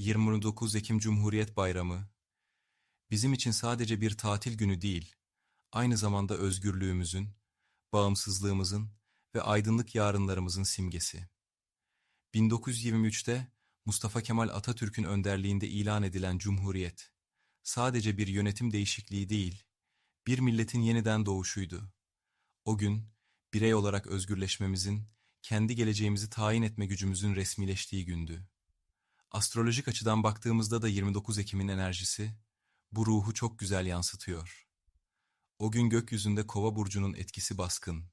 29 Ekim Cumhuriyet Bayramı bizim için sadece bir tatil günü değil, aynı zamanda özgürlüğümüzün, bağımsızlığımızın ve aydınlık yarınlarımızın simgesi. 1923'te Mustafa Kemal Atatürk'ün önderliğinde ilan edilen Cumhuriyet, sadece bir yönetim değişikliği değil, bir milletin yeniden doğuşuydu. O gün, birey olarak özgürleşmemizin, kendi geleceğimizi tayin etme gücümüzün resmileştiği gündü. Astrolojik açıdan baktığımızda da 29 Ekim'in enerjisi, bu ruhu çok güzel yansıtıyor. O gün gökyüzünde Kova burcunun etkisi baskın.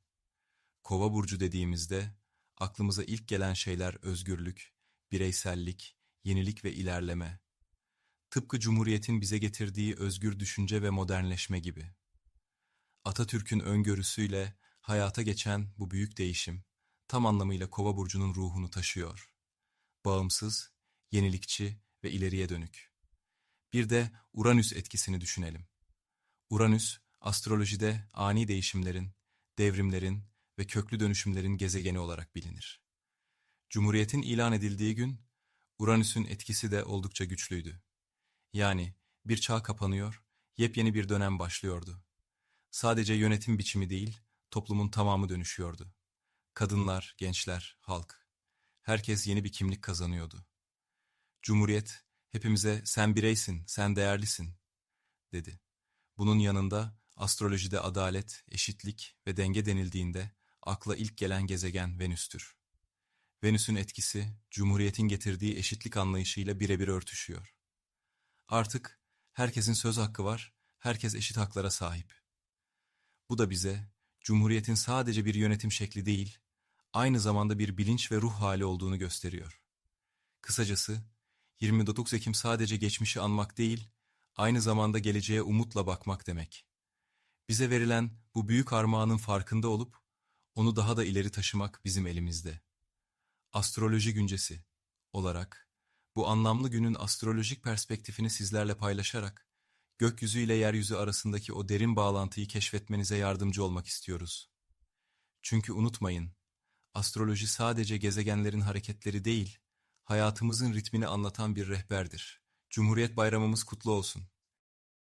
Kova burcu dediğimizde aklımıza ilk gelen şeyler özgürlük, bireysellik, yenilik ve ilerleme. Tıpkı Cumhuriyet'in bize getirdiği özgür düşünce ve modernleşme gibi. Atatürk'ün öngörüsüyle hayata geçen bu büyük değişim tam anlamıyla Kova burcunun ruhunu taşıyor. Bağımsız, yenilikçi ve ileriye dönük. Bir de Uranüs etkisini düşünelim. Uranüs, astrolojide ani değişimlerin, devrimlerin ve köklü dönüşümlerin gezegeni olarak bilinir. Cumhuriyetin ilan edildiği gün, Uranüs'ün etkisi de oldukça güçlüydü. Yani bir çağ kapanıyor, yepyeni bir dönem başlıyordu. Sadece yönetim biçimi değil, toplumun tamamı dönüşüyordu. Kadınlar, gençler, halk. Herkes yeni bir kimlik kazanıyordu. Cumhuriyet, hepimize sen bireysin, sen değerlisin, dedi. Bunun yanında astrolojide adalet, eşitlik ve denge denildiğinde akla ilk gelen gezegen Venüs'tür. Venüs'ün etkisi, Cumhuriyet'in getirdiği eşitlik anlayışıyla birebir örtüşüyor. Artık herkesin söz hakkı var, herkes eşit haklara sahip. Bu da bize, Cumhuriyet'in sadece bir yönetim şekli değil, aynı zamanda bir bilinç ve ruh hali olduğunu gösteriyor. Kısacası, 29 Ekim sadece geçmişi anmak değil, aynı zamanda geleceğe umutla bakmak demek. Bize verilen bu büyük armağanın farkında olup, onu daha da ileri taşımak bizim elimizde. Astroloji Güncesi olarak, bu anlamlı günün astrolojik perspektifini sizlerle paylaşarak, gökyüzü ile yeryüzü arasındaki o derin bağlantıyı keşfetmenize yardımcı olmak istiyoruz. Çünkü unutmayın, astroloji sadece gezegenlerin hareketleri değil, hayatımızın ritmini anlatan bir rehberdir. Cumhuriyet Bayramımız kutlu olsun.